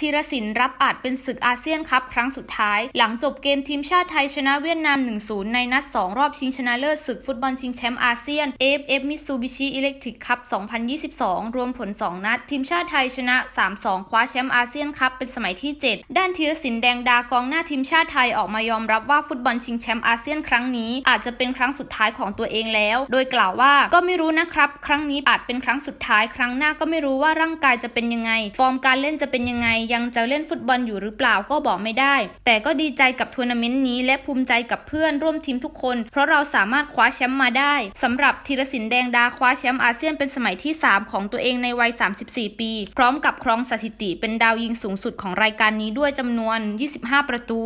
ธีรศิลป์รับอาจเป็นศึกอาเซียนคัพครั้งสุดท้าย หลังจบเกมทีมชาติไทยชนะเวียดนาม 1-0 ในนัด 2 รอบชิงชนะเลิศศึกฟุตบอลชิงแชมป์อาเซียน AFF Mitsubishi Electric Cup 2022 รวมผล 2 นัด ทีมชาติไทยชนะ 3-2 คว้าแชมป์อาเซียนคัพเป็นสมัยที่ 7 ด้านธีรศิลป์แดงดากองหน้าทีมชาติไทยออกมายอมรับว่าฟุตบอลชิงแชมป์อาเซียนครั้งนี้อาจจะเป็นครั้งสุดท้ายของตัวเองแล้ว โดยกล่าวว่าก็ไม่รู้นะครับ ครั้งนี้อาจเป็นครั้งสุดท้าย ครั้งหน้าก็ไม่รู้ว่าร่างกายจะเป็นยังไง ฟอร์มการเล่นจะเป็นยังไงยังจะเล่นฟุตบอลอยู่หรือเปล่าก็บอกไม่ได้ แต่ก็ดีใจกับทัวร์นาเมนต์นี้ และภูมิใจกับเพื่อนร่วมทีมทุกคน เพราะเราสามารถคว้าแชมป์มาได้สำหรับธีรศิลปแดงดาคว้าแชมป์อาเซียนเป็นสมัยที่ 3 ของตัวเองในวัย 34 ปี พร้อมกับครองสถิติเป็นดาวยิงสูงสุดของรายการนี้ด้วยจำนวน 25 ประตู